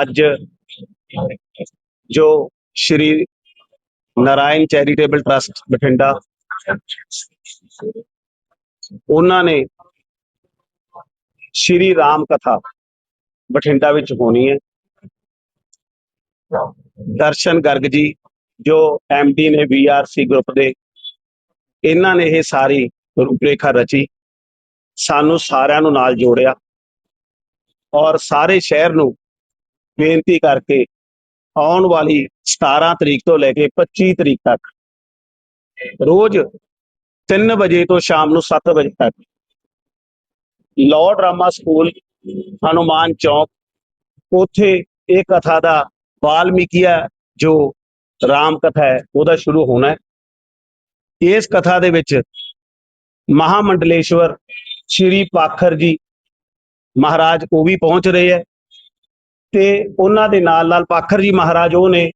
ਅੱਜ ਜੋ Shri Narayan charitable trust Bathinda ਉਹਨਾਂ ਨੇ ਸ਼੍ਰੀ ਰਾਮ ਕਥਾ ਬਠਿੰਡਾ ਵਿੱਚ ਹੋਣੀ ਹੈ। ਦਰਸ਼ਨ ਗਰਗ ਜੀ ਜੋ ਐਮਡੀ ਨੇ ਵੀਆਰਸੀ ਗਰੁੱਪ ਦੇ, ਇਹਨਾਂ ਨੇ ਇਹ ਸਾਰੀ ਰੂਪਰੇਖਾ ਰਚੀ, ਸਾਨੂੰ ਸਾਰਿਆਂ ਨੂੰ ਨਾਲ ਜੋੜਿਆ ਔਰ ਸਾਰੇ ਸ਼ਹਿਰ ਨੂੰ ਬੇਨਤੀ ਕਰਕੇ ਆਉਣ ਵਾਲੀ 17 ਤਰੀਕ ਤੋਂ ਲੈ ਕੇ 25 ਤਰੀਕ ਤੱਕ, ਰੋਜ਼ 3 ਵਜੇ ਤੋਂ ਸ਼ਾਮ ਨੂੰ 7 ਵਜੇ ਤੱਕ ਲਾਰਡ ਰਾਮਾ ਸਕੂਲ, ਹਨੂਮਾਨ ਚੌਕ, ਉਥੇ ਇਹ ਕਥਾ ਦਾ ਵਾਲਮੀਕੀਆ ਜੋ ਰਾਮ ਕਥਾ ਹੈ, ਉਹਦਾ ਸ਼ੁਰੂ ਹੋਣਾ ਹੈ। ਇਸ ਕਥਾ ਦੇ ਵਿੱਚ ਮਹਾਮੰਡਲੇਸ਼ਵਰ ਸ਼੍ਰੀ ਪਾਖਰ ਜੀ ਮਹਾਰਾਜ ਉਹ ਵੀ ਪਹੁੰਚ ਰਹੇ ਹੈ। ਤੇ ਉਹਨਾਂ ਦੇ ਨਾਲ ਨਾਲ ਪਾਖਰ ਜੀ ਮਹਾਰਾਜ ਉਹ ਨੇ,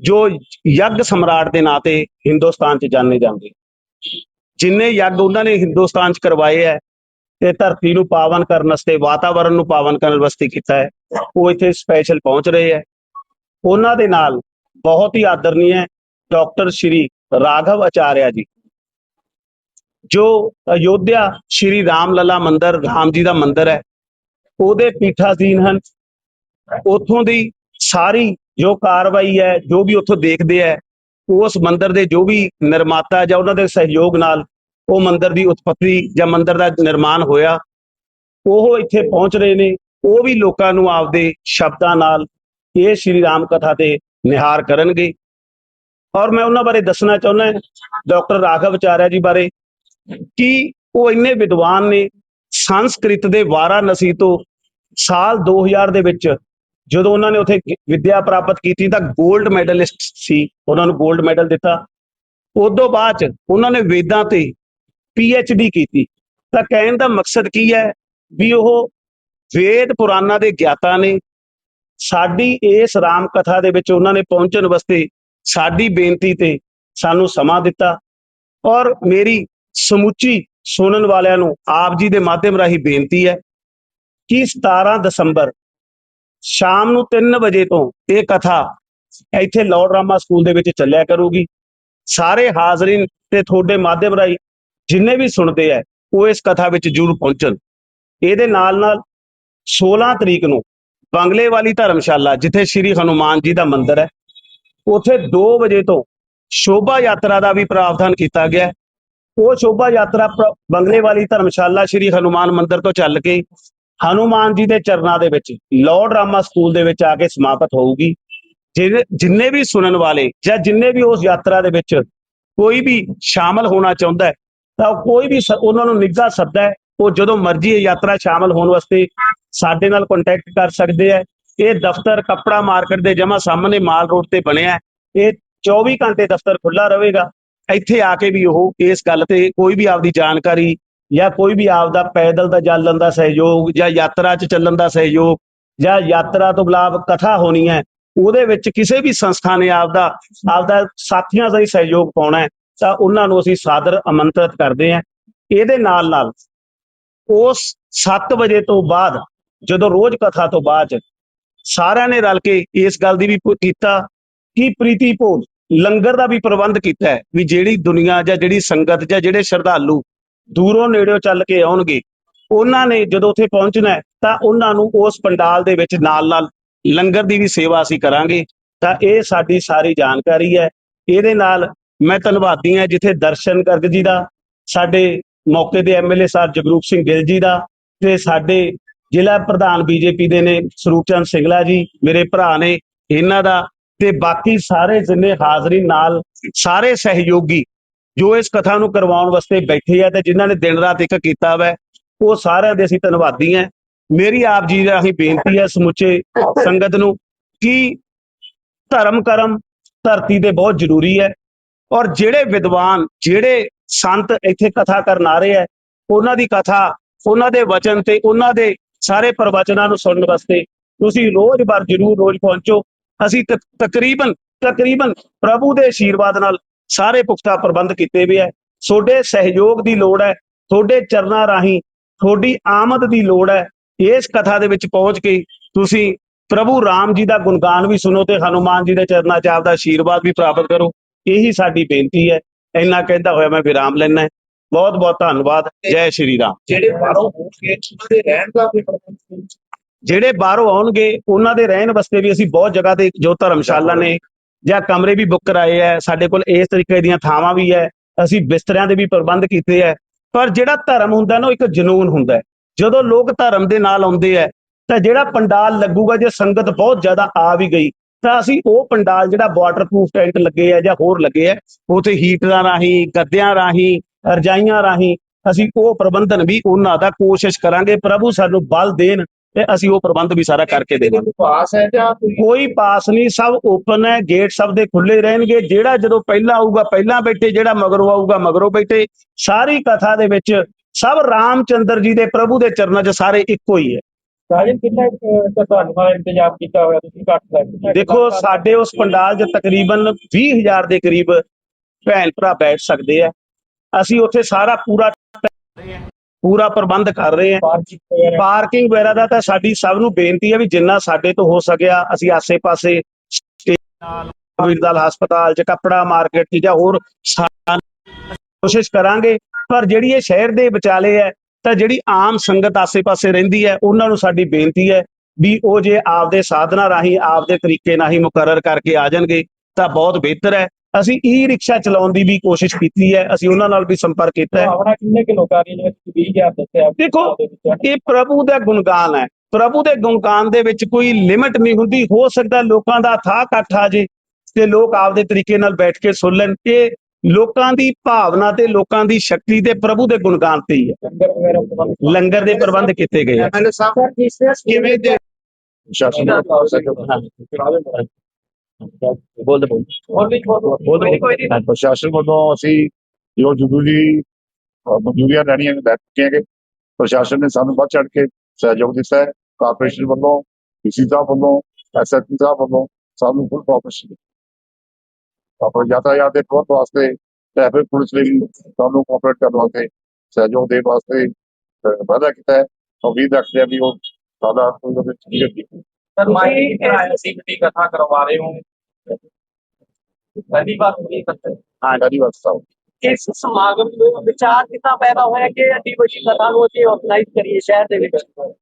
ਜੋ ਯੱਗ ਸਮਰਾਟ ਦੇ ਨਾਂ ਤੇ ਹਿੰਦੁਸਤਾਨ 'ਚ ਜਾਣੇ ਜਾਂਦੇ। ਜਿੰਨੇ ਯੱਗ ਉਹਨਾਂ ਨੇ ਹਿੰਦੁਸਤਾਨ 'ਚ ਕਰਵਾਏ ਹੈ ਤੇ ਧਰਤੀ ਨੂੰ ਪਾਵਨ ਕਰਨ ਵਾਸਤੇ ਵਾਤਾਵਰਣ ਨੂੰ ਪਾਵਨ ਕਰਨ ਵਾਸਤੇ ਕੀਤਾ ਹੈ ਉਹ ਇੱਥੇ ਸਪੈਸ਼ਲ ਪਹੁੰਚ ਰਹੇ ਹੈ ਉਹਨਾਂ ਦੇ ਨਾਲ ਬਹੁਤ ਹੀ ਆਦਰਨੀय ਡਾਕਟਰ ਸ਼੍ਰੀ ਰਾਘਵ ਆਚਾਰਿਆ ਜੀ, ਜੋ ਅਯੋਧਿਆ ਸ਼੍ਰੀ ਰਾਮ ਲਲਾ ਮੰਦਿਰ, ਰਾਮ ਜੀ ਦਾ ਮੰਦਿਰ ਹੈ ਉਹਦੇ ਪੀਠਾਸੀਨ ਹਨ। ਉਥੋਂ ਦੀ ਸਾਰੀ ਜੋ ਕਾਰਵਾਈ ਹੈ, ਜੋ ਵੀ ਉਥੋਂ ਦੇਖਦੇ ਹੈ, ਉਸ ਮੰਦਿਰ ਦੇ ਜੋ ਵੀ ਨਿਰਮਾਤਾ ਜਾਂ ਉਹਨਾਂ ਦੇ ਸਹਿਯੋਗ ਨਾਲ ਉਹ ਮੰਦਰ ਦੀ ਉਤਪਤੀ ਜਾਂ ਮੰਦਰ ਦਾ ਨਿਰਮਾਣ ਹੋਇਆ। ਉਹ ਇੱਥੇ ਪਹੁੰਚ ਰਹੇ ਨੇ। ਉਹ ਵੀ ਲੋਕਾਂ ਨੂੰ ਆਪਦੇ ਸ਼ਬਦਾਂ ਨਾਲ ਇਹ ਸ਼੍ਰੀ ਰਾਮ ਕਥਾ ਤੇ ਨਿਹਾਰ ਕਰਨਗੇ। ਔਰ ਮੈਂ ਉਹਨਾਂ ਬਾਰੇ ਦੱਸਣਾ ਚਾਹੁੰਦਾ ਡਾਕਟਰ ਰਾਘਵ ਆਚਾਰਿਆ ਜੀ ਬਾਰੇ, ਕਿ ਉਹ ਇੰਨੇ ਵਿਦਵਾਨ ਨੇ, ਸੰਸਕ੍ਰਿਤ ਦੇ ਵਾਰਾਣਸੀ ਤੋਂ ਸਾਲ 2000 ਦੇ ਵਿੱਚ ਜਦੋਂ ਉਹਨਾਂ ਨੇ ਉੱਥੇ ਵਿੱਦਿਆ ਪ੍ਰਾਪਤ ਕੀਤੀ ਤਾਂ 골ਡ ਮੈਡਲਿਸਟ ਸੀ, ਉਹਨਾਂ ਨੂੰ 골ਡ ਮੈਡਲ ਦਿੱਤਾ। ਉਦੋਂ ਬਾਅਦ ਚ ਉਹਨਾਂ ਨੇ ਵੇਦਾਂ ਤੇ ਪੀ ਐਚ ਡੀ ਕੀਤੀ। ਤਾਂ ਕਹਿਣ ਦਾ ਮਕਸਦ ਕੀ ਹੈ? ਵੀ ਉਹ ਵੇਦ ਪੁਰਾਣਾ ਦੇ ਗਿਆਤਾ ਨੇ। ਸਾਡੀ ਇਸ ਰਾਮ ਕਥਾ ਦੇ ਵਿੱਚ ਉਹਨਾਂ ਨੇ ਪਹੁੰਚਣ ਵਾਸਤੇ ਸਾਡੀ ਬੇਨਤੀ ਤੇ ਸਾਨੂੰ ਸਮਾਂ ਦਿੱਤਾ। ਔਰ ਮੇਰੀ ਸਮੁੱਚੀ ਸੁਣਨ ਵਾਲਿਆਂ ਨੂੰ ਆਪ ਜੀ ਦੇ ਮਾਧਿਅਮ ਰਾਹੀਂ ਬੇਨਤੀ ਹੈ ਕਿ 17 ਦਸੰਬਰ ਸ਼ਾਮ ਨੂੰ 3 ਵਜੇ ਤੋਂ ਇਹ ਕਥਾ ਇੱਥੇ ਲਾਰਡ ਰਾਮਾ ਸਕੂਲ ਦੇ ਵਿੱਚ ਚੱਲਿਆ ਕਰੂਗੀ। ਸਾਰੇ ਹਾਜ਼ਰੀਨ ਤੇ ਤੁਹਾਡੇ ਮਾਧਿਅਮ ਰਾਹੀਂ ਜਿੰਨੇ ਵੀ ਸੁਣਦੇ ਆ, ਉਹ ਇਸ ਕਥਾ ਵਿੱਚ ਜਰੂਰ ਪਹੁੰਚਣ। ਇਹਦੇ ਨਾਲ ਨਾਲ 16 ਤਰੀਕ ਨੂੰ ਬੰਗਲੇ ਵਾਲੀ ਧਰਮਸ਼ਾਲਾ, ਜਿੱਥੇ ਸ਼੍ਰੀ ਹਨੂਮਾਨ ਜੀ ਦਾ ਮੰਦਿਰ ਹੈ, ਉਥੇ 2 ਵਜੇ ਤੋਂ ਸ਼ੋਭਾ ਯਾਤਰਾ ਦਾ ਵੀ ਪ੍ਰਾਵਧਾਨ ਕੀਤਾ ਗਿਆ। ਉਹ ਸ਼ੋਭਾ ਯਾਤਰਾ ਬੰਗਲੇ ਵਾਲੀ ਧਰਮਸ਼ਾਲਾ ਸ਼੍ਰੀ ਹਨੂਮਾਨ ਮੰਦਿਰ ਤੋਂ ਚੱਲ ਕੇ ਹਨੂਮਾਨ ਜੀ ਦੇ ਚਰਨਾਂ ਦੇ ਵਿੱਚ ਲਾਰਡ ਰਾਮਾ ਸਕੂਲ ਦੇ ਵਿੱਚ ਆ ਕੇ ਸਮਾਪਤ ਹੋਊਗੀ। ਜਿਹਨੇ- ਜਿੰਨੇ ਵੀ ਸੁਣਨ ਵਾਲੇ ਜਾਂ ਜਿੰਨੇ ਵੀ ਉਸ ਯਾਤਰਾ ਦੇ ਵਿੱਚ ਕੋਈ ਵੀ ਸ਼ਾਮਲ ਹੋਣਾ ਚਾਹੁੰਦਾ ਹੈ, ਤਾਂ ਕੋਈ ਵੀ ਉਹਨਾਂ ਨੂੰ ਨਿੱਘਾ ਸੱਦਾ ਹੈ, ਉਹ ਜਦੋਂ ਮਰਜ਼ੀ ਇਹ ਯਾਤਰਾ ਸ਼ਾਮਲ ਹੋਣ ਵਾਸਤੇ ਸਾਡੇ ਨਾਲ ਕੰਟੈਕਟ ਕਰ ਸਕਦੇ ਹੈ। ਇਹ ਦਫ਼ਤਰ ਕੱਪੜਾ ਮਾਰਕੀਟ ਦੇ ਜਮਾ ਸਾਹਮਣੇ ਮਾਲ ਰੋਡ ਤੇ ਬਣਿਆ ਇਹ 24 ਘੰਟੇ ਦਫ਼ਤਰ ਖੁੱਲਾ ਰਹੇਗਾ। ਇੱਥੇ ਆ ਕੇ ਵੀ ਉਹ ਇਸ ਗੱਲ ਤੇ ਕੋਈ ਵੀ ਆਪਦੀ ਜਾਣਕਾਰੀ ਜਾਂ ਕੋਈ ਵੀ ਆਪਦਾ ਪੈਦਲ ਦਾ ਚੱਲਣ ਦਾ ਸਹਿਯੋਗ ਜਾਂ ਯਾਤਰਾ 'ਚ ਚੱਲਣ ਦਾ ਸਹਿਯੋਗ ਜਾਂ ਯਾਤਰਾ ਤੋਂ ਬਲਾਵ ਕਥਾ ਹੋਣੀ ਹੈ, ਉਹਦੇ ਵਿੱਚ ਕਿਸੇ ਵੀ ਸੰਸਥਾ ਨੇ ਆਪਦਾ ਆਪਦਾ ਸਾਥੀਆਂ ਦਾ ਹੀ ਸਹਿਯੋਗ ਪਾਉਣਾ ਹੈ, ਤਾਂ ਉਹਨਾਂ ਨੂੰ ਅਸੀਂ ਸਾਦਰ ਆਮੰਤਰਿਤ ਕਰਦੇ ਹਾਂ। ਇਹਦੇ ਨਾਲ ਨਾਲ ਉਸ 7 ਵਜੇ ਤੋਂ ਬਾਅਦ, ਜਦੋਂ ਰੋਜ਼ ਕਥਾ ਤੋਂ ਬਾਅਦ 'ਚ ਸਾਰਿਆਂ ਨੇ ਰਲ ਕੇ ਇਸ ਗੱਲ ਦੀ ਵੀ ਕੀਤਾ ਕਿ ਪ੍ਰੀਤੀ ਭੋਜ ਲੰਗਰ ਦਾ ਵੀ ਪ੍ਰਬੰਧ ਕੀਤਾ ਹੈ ਵੀ ਜਿਹੜੀ ਦੁਨੀਆ ਜਾਂ ਜਿਹੜੀ ਸੰਗਤ ਜਾਂ ਜਿਹੜੇ ਸ਼ਰਧਾਲੂ ਦੂਰੋਂ ਨੇੜਿਓਂ ਚੱਲ ਕੇ ਆਉਣਗੇ। ਉਹਨਾਂ ਨੇ ਜਦੋਂ ਉੱਥੇ ਪਹੁੰਚਣਾ ਤਾਂ ਉਹਨਾਂ ਨੂੰ ਉਸ ਪੰਡਾਲ ਦੇ ਵਿੱਚ ਨਾਲ ਨਾਲ ਲੰਗਰ ਦੀ ਵੀ ਸੇਵਾ ਅਸੀਂ ਕਰਾਂਗੇ। ਤਾਂ ਇਹ ਸਾਡੀ ਸਾਰੀ ਜਾਣਕਾਰੀ ਹੈ। ਇਹਦੇ ਨਾਲ ਮੈਂ ਧੰਨਵਾਦੀ ਹਾਂ ਜਿੱਥੇ ਦਰਸ਼ਨ ਗਰਗ ਜੀ ਦਾ, ਸਾਡੇ ਮੌਕੇ ਦੇ ਐਮਐਲਏ ਸਾਹਿਬ ਜਗਰੂਪ ਸਿੰਘ ਗਿੱਲ ਜੀ ਦਾ, ਤੇ ਸਾਡੇ ਜ਼ਿਲ੍ਹਾ ਪ੍ਰਧਾਨ ਬੀਜੇਪੀ ਦੇ ਨੇ ਸਰੂਪ ਚੰਦ ਸਿੰਗਲਾ ਜੀ, ਮੇਰੇ ਭਰਾ ਨੇ ਇਹਨਾਂ ਦਾ, ਤੇ ਬਾਕੀ ਸਾਰੇ ਜਿੰਨੇ ਹਾਜ਼ਰੀ ਨਾਲ ਸਾਰੇ ਸਹਿਯੋਗੀ ਜੋ ਇਸ ਕਥਾ ਨੂੰ ਕਰਵਾਉਣ ਵਾਸਤੇ ਬੈਠੇ ਆ ਤੇ ਜਿਨ੍ਹਾਂ ਨੇ ਦਿਨ ਰਾਤ ਇੱਕ ਕੀਤਾ ਵੈ, ਉਹ ਸਾਰਿਆਂ ਦੇ ਅਸੀਂ ਧੰਨਵਾਦੀ ਹਾਂ ਮੇਰੀ ਆਪ ਜੀ ਰਾਹੀਂ ਬੇਨਤੀ ਹੈ ਸਮੁੱਚੇ ਸੰਗਤ ਨੂੰ ਕਿ ਧਰਮ ਕਰਮ ਧਰਤੀ ਦੇ ਬਹੁਤ ਜ਼ਰੂਰੀ ਹੈ ਔਰ ਜਿਹੜੇ ਵਿਦਵਾਨ, ਜਿਹੜੇ ਸੰਤ ਇੱਥੇ ਕਥਾ ਕਰਨ ਆ ਰਹੇ ਹੈ ਉਹਨਾਂ ਦੀ ਕਥਾ, ਉਹਨਾਂ ਦੇ ਵਚਨ ਤੇ ਉਹਨਾਂ ਦੇ ਸਾਰੇ ਪ੍ਰਵਚਨਾਂ ਨੂੰ ਸੁਣਨ ਵਾਸਤੇ ਤੁਸੀਂ ਰੋਜ਼ ਬਾਰ ਜ਼ਰੂਰ ਰੋਜ਼ ਪਹੁੰਚੋ। ਅਸੀਂ ਤਕ- ਤਕਰੀਬਨ ਤਕਰੀਬਨ ਪ੍ਰਭੂ ਦੇ ਆਸ਼ੀਰਵਾਦ ਨਾਲ ਸਾਰੇ ਪੁਖਤਾ ਪ੍ਰਬੰਧ ਕੀਤੇ ਹੋਏ ਹੈ ਤੁਹਾਡੇ ਸਹਿਯੋਗ ਦੀ ਲੋੜ ਹੈ ਤੁਹਾਡੇ ਚਰਨਾਂ ਰਾਹੀਂ ਤੁਹਾਡੀ ਆਮਦ ਦੀ ਲੋੜ ਹੈ ਇਸ ਕਥਾ ਦੇ ਵਿੱਚ ਪਹੁੰਚ ਕੇ ਤੁਸੀਂ ਪ੍ਰਭੂ ਰਾਮ ਜੀ ਦਾ ਗੁਣਗਾਨ ਵੀ ਸੁਣੋ ਤੇ ਹਨੂਮਾਨ ਜੀ ਦੇ ਚਰਨਾਂ 'ਚ ਆਪਦਾ ਆਸ਼ੀਰਵਾਦ ਵੀ ਪ੍ਰਾਪਤ ਕਰੋ। ਇਹੀ ਸਾਡੀ ਬੇਨਤੀ ਹੈ ਇੰਨਾ ਕਹਿੰਦਾ ਹੋਇਆ ਮੈਂ ਵਿਰਾਮ ਲੈਣਾ ਬਹੁਤ ਬਹੁਤ ਧੰਨਵਾਦ। ਜੈ ਸ਼੍ਰੀ ਰਾਮ। ਜਿਹੜੇ ਬਾਹਰੋਂ ਹੋਣਗੇ ਉਹਨਾਂ ਦੇ ਰਹਿਣ ਦਾ ਕੋਈ ਪ੍ਰਬੰਧ ਜਿਹੜੇ ਬਾਹਰੋਂ ਆਉਣਗੇ ਉਹਨਾਂ ਦੇ ਰਹਿਣ ਵਾਸਤੇ ਵੀ ਅਸੀਂ ਬਹੁਤ ਜਗ੍ਹਾ ਤੇ ਜੋ ਧਰਮਸ਼ਾਲਾ ਨੇ ਜਾਂ ਕਮਰੇ ਵੀ ਬੁੱਕ ਕਰਾਏ ਹੈ ਸਾਡੇ ਕੋਲ ਇਸ ਤਰੀਕੇ ਦੀਆਂ ਥਾਵਾਂ ਵੀ ਹੈ ਅਸੀਂ ਬਿਸਤਰਿਆਂ ਦੇ ਵੀ ਪ੍ਰਬੰਧ ਕੀਤੇ ਹੈ ਪਰ ਜਿਹੜਾ ਧਰਮ ਹੁੰਦਾ ਨਾ ਉਹ ਇੱਕ ਜਨੂਨ ਹੁੰਦਾ ਜਦੋਂ ਲੋਕ ਧਰਮ ਦੇ ਨਾਲ ਆਉਂਦੇ ਹੈ ਤਾਂ ਜਿਹੜਾ ਪੰਡਾਲ ਲੱਗੂਗਾ, ਜੇ ਸੰਗਤ ਬਹੁਤ ਜ਼ਿਆਦਾ ਆ ਵੀ ਗਈ, ਤਾਂ ਅਸੀਂ ਉਹ ਪੰਡਾਲ ਜਿਹੜਾ ਵਾਟਰਪ੍ਰੂਫ ਟੈਂਟ ਲੱਗੇ ਆ ਜਾਂ ਹੋਰ ਲੱਗੇ ਆ ਉਥੇ ਹੀਟਰਾਂ ਰਾਹੀਂ, ਗੱਦਿਆਂ ਰਾਹੀਂ, ਰਜਾਈਆਂ ਰਾਹੀਂ ਅਸੀਂ ਉਹ ਪ੍ਰਬੰਧਨ ਵੀ ਉਹਨਾਂ ਦਾ ਕੋਸ਼ਿਸ਼ ਕਰਾਂਗੇ, ਪ੍ਰਭੂ ਸਾਨੂੰ ਬਲ ਦੇਣ ਤੇ ਅਸੀਂ ਉਹ ਪ੍ਰਬੰਧ ਵੀ ਸਾਰਾ ਕਰਕੇ ਦੇਵਾਂਗੇ। ਪਾਸ ਹੈ ਜਾਂ ਕੋਈ ਪਾਸ ਨਹੀਂ ਸਭ ਓਪਨ ਹੈ ਗੇਟ ਸਭ ਦੇ ਖੁੱਲੇ ਰਹਿਣਗੇ। ਜਿਹੜਾ ਜਦੋਂ ਪਹਿਲਾਂ ਆਊਗਾ ਪਹਿਲਾਂ ਬੈਠੇ ਜਿਹੜਾ ਮਗਰੋਂ ਆਊਗਾ ਮਗਰੋਂ ਬੈਠੇ। ਸਾਰੀ ਕਥਾ ਦੇ ਵਿੱਚ ਸਭ ਰਾਮਚੰਦਰ ਜੀ ਦੇ ਪ੍ਰਭੂ ਦੇ ਚਰਨਾਂ 'ਚ ਸਾਰੇ ਇੱਕੋ ਹੀ ਹੈ। ਕਿੰਨਾ ਤੁਹਾਨੂੰ ਦਾ ਇੰਤਜ਼ਾਮ ਕੀਤਾ ਹੋਇਆ ਤੁਸੀਂ ਘੱਟ ਦਾ ਦੇਖੋ? ਸਾਡੇ ਉਸ ਪੰਡਾਲ 'ਚ ਤਕਰੀਬਨ 20000 ਦੇ ਕਰੀਬ ਭੈਣ ਭਰਾ ਬੈਠ ਸਕਦੇ ਆ। ਅਸੀਂ ਉੱਥੇ ਸਾਰਾ ਪੂਰਾ ਪੂਰਾ ਪ੍ਰਬੰਧ ਕਰ ਰਹੇ ਹਾਂ। ਪਾਰਕਿੰਗ ਵਗੈਰਾ। ਦਾ ਤਾਂ ਸਾਡੀ ਸਭ ਨੂੰ ਬੇਨਤੀ ਹੈ ਵੀ ਜਿੰਨਾ ਸਾਡੇ ਤੋਂ ਹੋ ਸਕਿਆ ਅਸੀਂ ਆਸੇ-ਪਾਸੇ ਵਿਰਦਲ ਹਸਪਤਾਲ ਚ ਕੱਪੜਾ ਮਾਰਕੀਟ ਚ ਜਾਂ ਹੋਰ ਕੋਸ਼ਿਸ਼ ਕਰਾਂਗੇ। ਪਰ ਜਿਹੜੀ ਇਹ ਸ਼ਹਿਰ ਦੇ ਵਿਚਾਲੇ ਹੈ ਤਾਂ ਜਿਹੜੀ ਆਮ ਸੰਗਤ ਆਸੇ-ਪਾਸੇ ਰਹਿੰਦੀ ਹੈ ਉਹਨਾਂ ਨੂੰ ਸਾਡੀ ਬੇਨਤੀ ਹੈ ਵੀ ਉਹ ਜੇ ਆਪਦੇ ਸਾਧਨਾ ਰਾਹੀਂ ਆਪਦੇ ਤਰੀਕੇ ਨਾਲ ਹੀ ਮੁਕਰਰ ਕਰਕੇ ਆ ਜਾਣਗੇ ਤਾਂ ਬਹੁਤ ਬਿਹਤਰ ਹੈ। ਅਸੀਂ ਈ ਰਿਕਸ਼ਾ ਚਲਾਉਣ ਦੀ ਵੀ ਕੋਸ਼ਿਸ਼ ਕੀਤੀ ਹੈ ਅਸੀਂ ਉਹਨਾਂ ਨਾਲ ਵੀ ਸੰਪਰਕ ਕੀਤਾ ਹੈ। ਭਾਵਨਾ ਕਿੰਨੇ ਕਿ ਲੋਕਾਂ ਦੀ ਜਿਵੇਂ ਤੁਸੀਂ 20000 ਦੱਸਿਆ ਦੇਖੋ, ਨਾ। ਇਹ ਪ੍ਰਭੂ ਦਾ ਗੁਣਗਾਨ ਹੈ। ਪ੍ਰਭੂ ਦੇ ਗੁਣਗਾਨ ਦੇ ਵਿੱਚ ਕੋਈ ਲਿਮਿਟ ਨਹੀਂ ਹੁੰਦੀ। ਹੋ ਸਕਦਾ ਲੋਕਾਂ ਦਾ ਥਾਂ ਇਕੱਠ ਆ ਜੇ ਤੇ ਲੋਕ ਆਪਦੇ ਤਰੀਕੇ ਨਾਲ ਬੈਠ ਕੇ ਸੁਣ ਲੈਣ। ਇਹ ਲੋਕਾਂ ਦੀ ਭਾਵਨਾ ਤੇ ਲੋਕਾਂ ਦੀ ਸ਼ਕਤੀ ਤੇ ਪ੍ਰਭੂ ਦੇ ਗੁਣਗਾਨ ਤੇ ਹੀ ਹੈ। ਲੰਗਰ ਦੇ ਪ੍ਰਬੰਧ ਕੀਤੇ ਗਏ ਕਿਸ ਕਿਵੇਂ ਦੇ ਸ਼ਾਸਨ ਦਾ ਬੋਲ ਹੋਰ ਵੀ ਕੋਈ ਕੋਈ ਨਹੀਂ। ਪ੍ਰਸ਼ਾਸਨ ਵੱਲੋਂ ਅਸੀਂ ਜੋ ਜ਼ਰੂਰੀ ਮਨਜ਼ੂਰੀਆਂ ਲੈਣੀਆਂ ਚੁੱਕੇ ਹੈਗੇ। ਪ੍ਰਸ਼ਾਸਨ ਨੇ ਸਾਨੂੰ ਵੱਧ ਚੜ ਕੇ ਸਹਿਯੋਗ ਦਿੱਤਾ ਹੈ। ਕਾਰਪੋਰੇਸ਼ਨ ਵੱਲੋਂ ਡੀਸੀ ਸਾਹਿਬ ਵੱਲੋਂ ਐਸਐਸਪੀ ਸਾਹਿਬ ਵੱਲੋਂ ਸਾਨੂੰ ਫੁੱਲ ਕੋਆਪਰੇਸ਼ਨ ਆਪਾਂ ਯਾਤਾਯਾਤ ਦੇ ਪ੍ਰਬੰਧ ਵਾਸਤੇ ਟ੍ਰੈਫਿਕ ਪੁਲਿਸ ਵੀ ਸਾਨੂੰ ਕੋਆਪਰੇਟ ਕਰਨ ਵਾਸਤੇ ਸਹਿਯੋਗ ਦੇਣ ਵਾਸਤੇ ਵਾਅਦਾ ਕੀਤਾ ਹੈ। ਉਮੀਦ ਰੱਖਦੇ ਹਾਂ ਵੀ ਉਹ ਸਾਡਾ ਕੋਈ ਉਹਦੇ ਵਿੱਚ ਨਹੀਂ ਰੱਖੀ ਸਰ ਮਾਈ ਕਿਹੜਾ ਸੀ ਦੀ ਕਥਾ ਕਰਵਾ ਰਹੇ ਹੋ ਪਹਿਲੀ ਵਾਰ ਹੋਈ ਕਥਾ। ਹਾਂ ਗਾੜੀ ਵਾਸਤਾ ਇਸ ਸਮਾਗਮ ਨੂੰ ਵਿਚਾਰ ਕਿਤਾ ਪੈਦਾ ਹੋਇਆ ਕਿ ਅੱਡੀ ਵੱਡੀ ਕਥਾ ਨੂੰ ਅਸੀਂ ਆਰਗੇਨਾਈਜ਼ ਕਰੀਏ ਸ਼ਹਿਰ ਦੇ ਵਿੱਚ?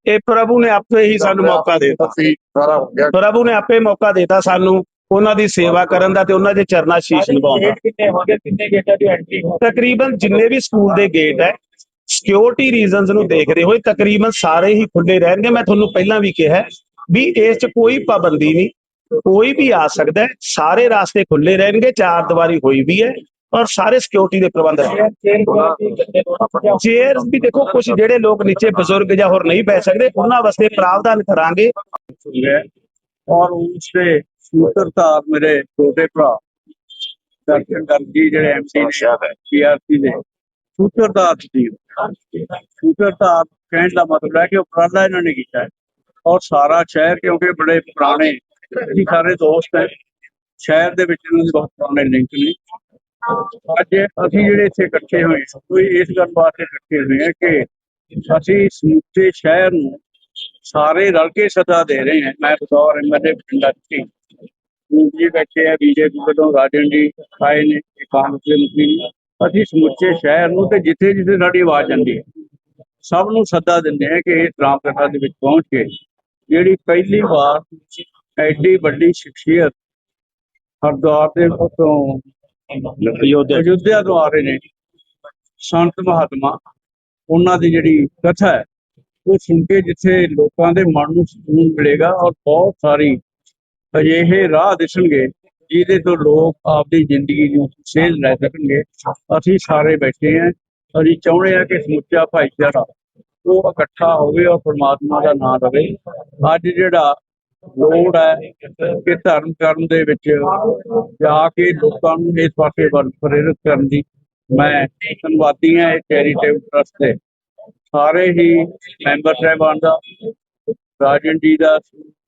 ਇਹ ਪ੍ਰਭੂ ਨੇ ਆਪੇ ਹੀ ਸਾਨੂੰ ਮੌਕਾ ਦੇ ਦਿੱਤਾ। ਅਸੀਂ ਸਾਰਾ ਹੋ ਗਿਆ। ਪ੍ਰਭੂ ਨੇ ਆਪੇ ਮੌਕਾ ਦਿੱਤਾ ਸਾਨੂੰ ਉਹਨਾਂ ਦੀ ਸੇਵਾ ਕਰਨ ਦਾ ਤੇ ਉਹਨਾਂ ਦੇ ਚਰਨਾਂ ਸ਼ੀਸ਼ ਨਿਭਾਉਣ ਦਾ। ਗੇਟ ਕਿੰਨੇ ਹੋ ਗਏ ਕਿੰਨੇ ਗੇਟਾਂ ਦੀ ਐਂਟਰੀ ਹੋ ਤਕਰੀਬਨ ਜਿੰਨੇ ਵੀ ਸਕੂਲ ਦੇ ਗੇਟ ਹੈ ਸਿਕਿਉਰਿਟੀ ਰੀਜ਼ਨਸ ਨੂੰ ਦੇਖਦੇ ਹੋਏ ਤਕਰੀਬਨ ਸਾਰੇ ਹੀ ਖੁੱਲੇ ਰਹਿਣਗੇ। ਮੈਂ ਤੁਹਾਨੂੰ ਪਹਿਲਾਂ ਵੀ ਕਿਹਾ ਹੈ ਵੀ ਇਸ 'ਚ ਕੋਈ ਪਾਬੰਦੀ ਨਹੀਂ। ਕੋਈ ਵੀ ਆ ਸਕਦਾ ਸਾਰੇ ਰਾਸਤੇ ਖੁੱਲੇ ਰਹਿਣਗੇ ਚਾਰ ਦੀਵਾਰੀ ਹੋਈ ਵੀ ਹੈ ਔਰ ਸਾਰੇ ਸਿਕਿਉਰਿਟੀ ਦੇ ਪ੍ਰਬੰਧ ਹੈ ਚੇਅਰ ਵੀ ਦੇਖੋ ਕੁਝ ਜਿਹੜੇ ਲੋਕ ਨੀਚੇ ਬਜ਼ੁਰਗ ਜਾਂ ਹੋਰ ਨਹੀਂ ਬੈ ਸਕਦੇ ਉਹਨਾਂ ਵਾਸਤੇ ਪ੍ਰਾਵਧਾਨ ਕਰਾਂਗੇ। ਔਰ ਉਸ ਦੇ ਸੂਤਰਧਾਰ ਮੇਰੇ ਛੋਟੇ ਭਰਾ ਦਰਸ਼ਨ ਗਰਜੀ ਜਿਹੜੇ ਐਮਸੀ ਨੇ ਪੀਆਰਪੀ ਦੇ ਸੂਤਰਧਾਰ ਸੀ ਸੂਤਰਧਾਰ ਕਹਿਣ ਦਾ ਮਤਲਬ ਹੈ ਕਿ ਉਪਰਾਲਾ ਇਹਨਾਂ ਨੇ ਕੀਤਾ ਹੈ। ਔਰ ਸਾਰਾ ਸ਼ਹਿਰ, ਕਿਉਂਕਿ ਬੜੇ ਪੁਰਾਣੇ ਅਸੀਂ ਸਾਰੇ ਦੋਸਤ ਹੈ, ਸ਼ਹਿਰ ਦੇ ਵਿੱਚ ਇਹਨਾਂ ਦੇ ਬਹੁਤ ਪੁਰਾਣੇ ਲਿੰਕ ਨੇ। ਅੱਜ ਅਸੀਂ ਜਿਹੜੇ ਇੱਥੇ ਇਕੱਠੇ ਹੋਏ ਕੋਈ ਇਸ ਗੱਲ ਵਾਸਤੇ ਇਕੱਠੇ ਹੋਏ ਹਾਂ ਕਿ ਅਸੀਂ ਸਮੁੱਚੇ ਸ਼ਹਿਰ ਨੂੰ ਸਾਰੇ ਰਲ ਕੇ ਸੱਦਾ ਦੇ ਰਹੇ ਹਾਂ। ਮੈਂ ਬਤੌਰ ਐਮਐਲਏ ਬਠਿੰਡਾ ਦੀ ਜੀ ਬੈਠੇ ਆ ਬੀਜੇਪੀ ਵੱਲੋਂ ਰਾਜਨ ਜੀ ਆਏ ਨੇ ਕਾਂਗਰਸ ਦੇ ਮੁਖੀ ਅਸੀਂ ਸਮੁੱਚੇ ਸ਼ਹਿਰ ਨੂੰ ਤੇ ਜਿੱਥੇ ਜਿੱਥੇ ਸਾਡੀ ਆਵਾਜ਼ ਜਾਂਦੀ ਹੈ, ਸਭ ਨੂੰ ਸੱਦਾ ਦਿੰਦੇ ਆ ਕਿ ਇਸ ਰਾਮਕਥਾ ਦੇ ਵਿੱਚ ਪਹੁੰਚ ਕੇ ਜਿਹੜੀ ਪਹਿਲੀ ਵਾਰ ਐਡੀ ਵੱਡੀ ਸ਼ਖਸੀਅਤ ਹਰਦੁਆਰ ਦੇ ਤੋਂ ਅਯੁੱਧਿਆ ਤੋਂ ਆ ਰਹੇ ਨੇ ਸੰਤ ਮਹਾਤਮਾ ਉਹਨਾਂ ਦੀ ਜਿਹੜੀ ਕਥਾ ਹੈ ਉਹ ਸੁਣ ਕੇ ਜਿੱਥੇ ਲੋਕਾਂ ਦੇ ਮਨ ਨੂੰ ਸਕੂਨ ਮਿਲੇਗਾ ਔਰ ਬਹੁਤ ਸਾਰੀ ਅਜਿਹੇ ਰਾਹ ਦਿਸਣਗੇ ਜਿਹਦੇ ਤੋਂ ਲੋਕ ਆਪਦੀ ਜ਼ਿੰਦਗੀ ਨੂੰ ਸੇਧ ਲੈ ਸਕਣਗੇ। ਅਸੀਂ ਸਾਰੇ ਬੈਠੇ ਹਾਂ ਅਸੀਂ ਚਾਹੁੰਦੇ ਹਾਂ ਕਿ ਸਮੁੱਚਾ ਭਾਈਚਾਰਾ ਉਹ ਇਕੱਠਾ ਹੋਵੇ ਔਰ ਪ੍ਰਮਾਤਮਾ ਦਾ ਨਾਮ ਲਵੇ ਅੱਜ ਜਿਹੜਾ ਲੋੜ ਹੈ ਕਿ ਧਰਮ ਕਰਨ ਦੇ ਵਿੱਚ ਜਾ ਕੇ ਲੋਕਾਂ ਨੂੰ ਇਸ ਪਾਸੇ ਵੱਲ ਪ੍ਰੇਰਿਤ ਕਰਨ ਦੀ, ਮੈਂ ਧੰਨਵਾਦੀ ਹਾਂ ਇਹ ਚੈਰੀਟੇਬਲ ਟਰਸਟ ਦੇ। ਸਾਰੇ ਹੀ ਮੈਂਬਰ ਸਾਹਿਬਾਨ ਦਾ, ਰਾਜਨ ਜੀ ਦਾ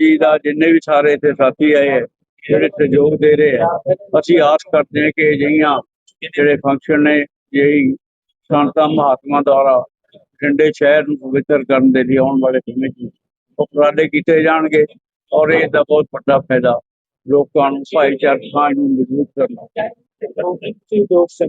ਜੀ ਦਾ, ਜਿੰਨੇ ਵੀ ਸਾਰੇ ਇੱਥੇ ਸਾਥੀ ਆਏ ਹੈ, ਜਿਹੜੇ ਸਹਿਯੋਗ ਦੇ ਰਹੇ ਹੈ, ਅਸੀਂ ਆਸ ਕਰਦੇ ਹਾਂ ਕਿ ਅਜਿਹੀਆਂ ਜਿਹੜੇ ਫੰਕਸ਼ਨ ਨੇ ਜਿਹੀ ਸੰਤਾਂ ਮਹਾਤਮਾ ਦੁਆਰਾ ਠੰਡੇ ਸ਼ਹਿਰ ਨੂੰ ਪਵਿੱਤਰ ਕਰਨ ਦੇ ਲਈ ਆਉਣ ਵਾਲੇ ਸਮੇਂ 'ਚ ਉਪਰਾਲੇ ਕੀਤੇ ਜਾਣਗੇ ਔਰ ਇਹਦਾ ਬਹੁਤ ਵੱਡਾ ਫਾਇਦਾ ਲੋਕਾਂ ਨੂੰ, ਭਾਈਚਾਰਕ ਸਾਂਝ ਨੂੰ ਮਜ਼ਬੂਤ ਕਰਨਾ। ਤੁਸੀਂ ਦੋਸਤ